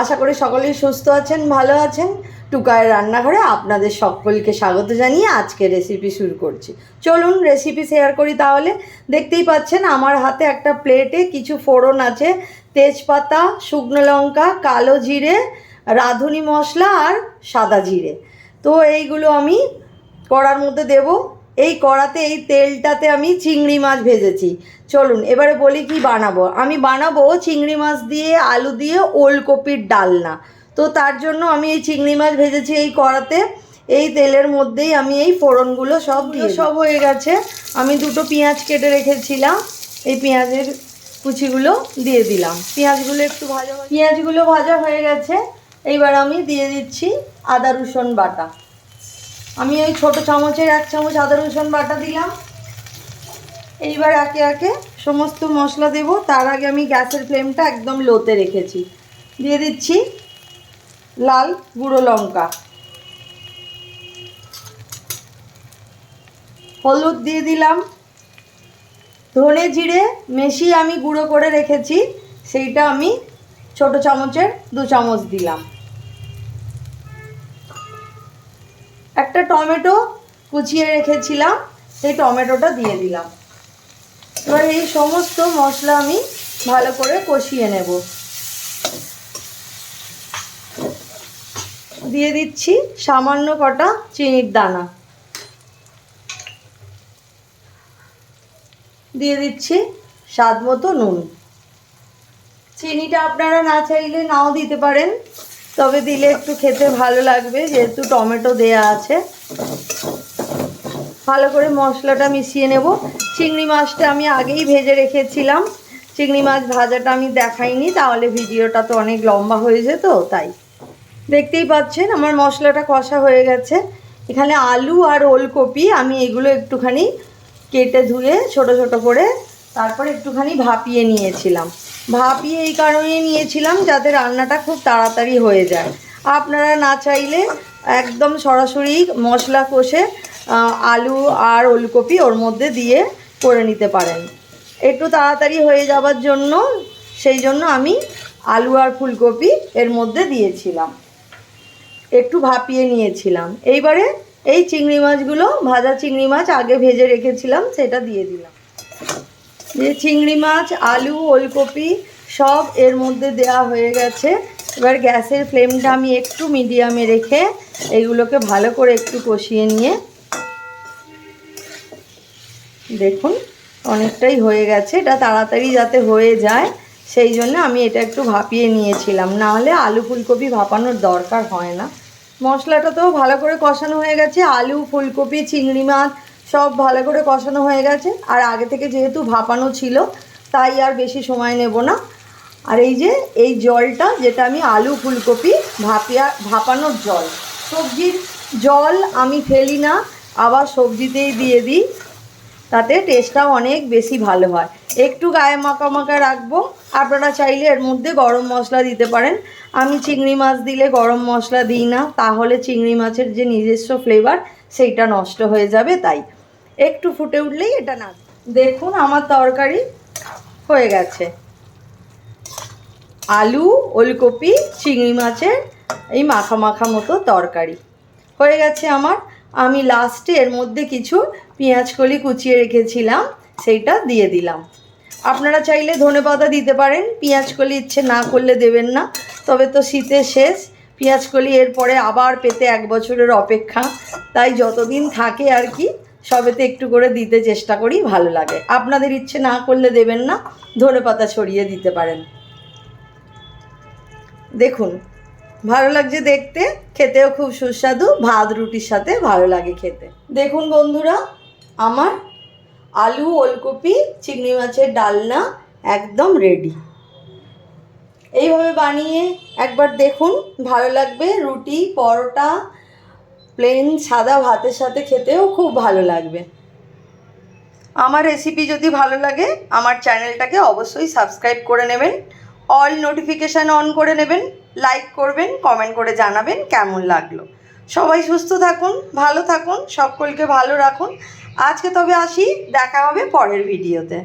আশা করি সকলেই সুস্থ আছেন, ভালো আছেন। টুকায়ের রান্নাঘরে আপনাদের সকলকে স্বাগত জানিয়ে আজকে রেসিপি শুরু করছি। চলুন রেসিপি শেয়ার করি তাহলে। দেখতেই পাচ্ছেন আমার হাতে একটা প্লেটে কিছু ফোড়ন আছে। তেজপাতা, শুকনো লঙ্কা, কালো জিরে, রাঁধুনি মশলা আর সাদা জিরে। তো এইগুলো আমি কড়ার মধ্যে দেব। এই কড়াতে এই তেলটাতে আমি চিংড়ি মাছ ভেজেছি। চলুন এবারে বলি কি বানাবো? আমি বানাবো চিংড়ি মাছ দিয়ে আলু দিয়ে ওলকপির ডালনা। তো তার জন্য আমি এই চিংড়ি মাছ ভেজেছি এই কড়াতে। এই তেলের মধ্যেই আমি এই ফোড়নগুলো সব দিয়ে সব হয়ে গেছে। আমি দুটো পেঁয়াজ কেটে রেখেছিলাম। এই পেঁয়াজের কুচিগুলো দিয়ে দিলাম। পেঁয়াজগুলো একটু ভাজা। পেঁয়াজগুলো ভাজা হয়ে গেছে। এইবার আমি দিয়ে দিচ্ছি আদা রসুন বাটা। আমি ওই ছোট চামচের এক চামচ আদা রসুন বাটা দিলাম। এইবার একে একে সমস্ত মশলা দেব। তার আগে আমি গ্যাসের ফ্লেমটা একদম লোতে রেখেছি। দিয়ে দিচ্ছি লাল গুঁড়ো লঙ্কা। হলুদ দিয়ে দিলাম। ধনে জিরে মেশি আমি গুঁড়ো করে রেখেছি। সেইটা আমি ছোট চামচের দু চামচ দিলাম। একটা টমেটো কুচিয়ে রেখেছিলাম, সেই টমেটোটা দিয়ে দিলাম। এবার এই সমস্ত মশলা আমি ভালো করে কষিয়ে নেব। দিয়ে দিচ্ছি সামান্য কটা চিনির দানা। দিয়ে দিচ্ছি স্বাদ মতো নুন। চিনিটা আপনারা না চাইলে নাও দিতে পারেন। তবে দিলে একটু খেতে ভালো লাগবে, যেহেতু টমেটো দেয়া আছে। ভালো করে মশলাটা মিশিয়ে নেব। চিংড়ি মাছটা আমি আগেই ভেজে রেখেছিলাম। চিংড়ি মাছ ভাজাটা আমি দেখাইনি, তাহলে ভিডিওটা তো অনেক লম্বা হয়ে যেত, তাই। দেখতেই পাচ্ছেন, আমার মশলাটা কষা হয়ে গেছে। এখানে আলু আর ওলকপি আমি এগুলো একটুখানি কেটে ধুয়ে ছোট ছোট করে তারপর একটুখানি ভাপিয়ে নিয়েছিলাম। ভাপিয়ে এই কারণে নিয়েছিলাম যাতে রান্নাটা খুব তাড়াতাড়ি হয়ে যায়। আপনারা না চাইলে একদম সরাসরি মশলা কষে আলু আর ওলকপি ওর মধ্যে দিয়ে করে নিতে পারেন। একটু তাড়াতাড়ি হয়ে যাওয়ার জন্য সেই জন্য আমি আলু আর ফুলকপি এর মধ্যে দিয়েছিলাম। একটু ভাপিয়ে নিয়েছিলাম। এইবারে এই চিংড়ি মাছগুলো, ভাজা চিংড়ি মাছ আগে ভেজে রেখেছিলাম, সেটা দিয়ে দিলাম। যে চিংড়ি মাছ, আলু, ওলকপি সব এর মধ্যে দেওয়া হয়ে গেছে। এবার গ্যাসের ফ্লেমটা আমি একটু মিডিয়ামে রেখে এইগুলোকে ভালো করে একটু কষিয়ে নিয়ে দেখুন অনেকটাই হয়ে গেছে। এটা তাড়াতাড়ি যাতে হয়ে যায়, সেই জন্য আমি এটা একটু ভাপিয়ে নিয়েছিলাম। না হলে আলু ফুলকপি ভাপানোর দরকার হয় না। মশলাটা তো ভালো করে কষানো হয়ে গেছে। আলু, ফুলকপি, চিংড়ি মাছ সব ভালো করে কষানো হয়ে গেছে। আর আগে থেকে যেহেতু ভাপানো ছিল, তাই আর বেশি সময় নেব না। আর এই যে, এই জলটা, যেটা আমি আলু ফুলকপি ভাপিয়া, ভাপানোর জল। সবজির জল আমি ফেলি না, আবার সবজিতেই দিয়ে দিই। তাতে টেস্টটাও অনেক বেশি ভালো হয়। একটু গায়ে মাখা মাখা রাখব। আপনারা চাইলে এর মধ্যে গরম মশলা দিতে পারেন। আমি চিংড়ি মাছ দিলে গরম মশলা দিই না, তাহলে চিংড়ি মাছের যে নিজস্ব ফ্লেভার সেইটা নষ্ট হয়ে যাবে, তাই। একটু ফুটে উঠলেই এটা না দেখুন, আমার তরকারি হয়ে গেছে। আলু, ওলকপি, চিংড়ি মাছের এই মাখা মাখা মতো তরকারি। হয়ে গেছে আমার। আমি লাস্টে এর মধ্যে কিছু পেঁয়াজ কলি কুচিয়ে রেখেছিলাম, সেইটা দিয়ে দিলাম। আপনারা চাইলে ধনেপাতা দিতে পারেন, পেঁয়াজ কলি ইচ্ছে না করলে দেবেন না। তবে তো শীতের শেষ। পেঁয়াজ কলি এরপরে আবার পেতে এক বছরের অপেক্ষা। তাই যতদিন থাকে আর কি সবেতে একটু করে দিতে চেষ্টা করি, ভালো লাগে। আপনাদের ইচ্ছে না করলে দেবেন না ধনেপাতা ছড়িয়ে দিতে পারেন। দেখুন, ভালো লাগছে দেখতে, খেতেও খুব সুস্বাদু, ভাত রুটির সাথে ভালো লাগে খেতে। দেখুন বন্ধুরা, আমার আলু, ওলকপি, চিংড়ি মাছের ডালনা একদম রেডি এইভাবে বানিয়ে একবার দেখুন, ভালো লাগবে, রুটি, পরোটা প্লেন সাদা ভাতের সাথে খেতেও খুব ভালো লাগবে। আমার রেসিপি যদি ভালো লাগে, আমার চ্যানেলটাকে অবশ্যই সাবস্ক্রাইব করে নেবেন অল নোটিফিকেশান অন করে নেবেন লাইক করবেন কমেন্ট করে জানাবেন কেমন লাগল। সবাই সুস্থ থাকুন, ভালো থাকুন, সকলকে ভালো রাখুন। আজকে তবে আসি, দেখা হবে পরের ভিডিওতে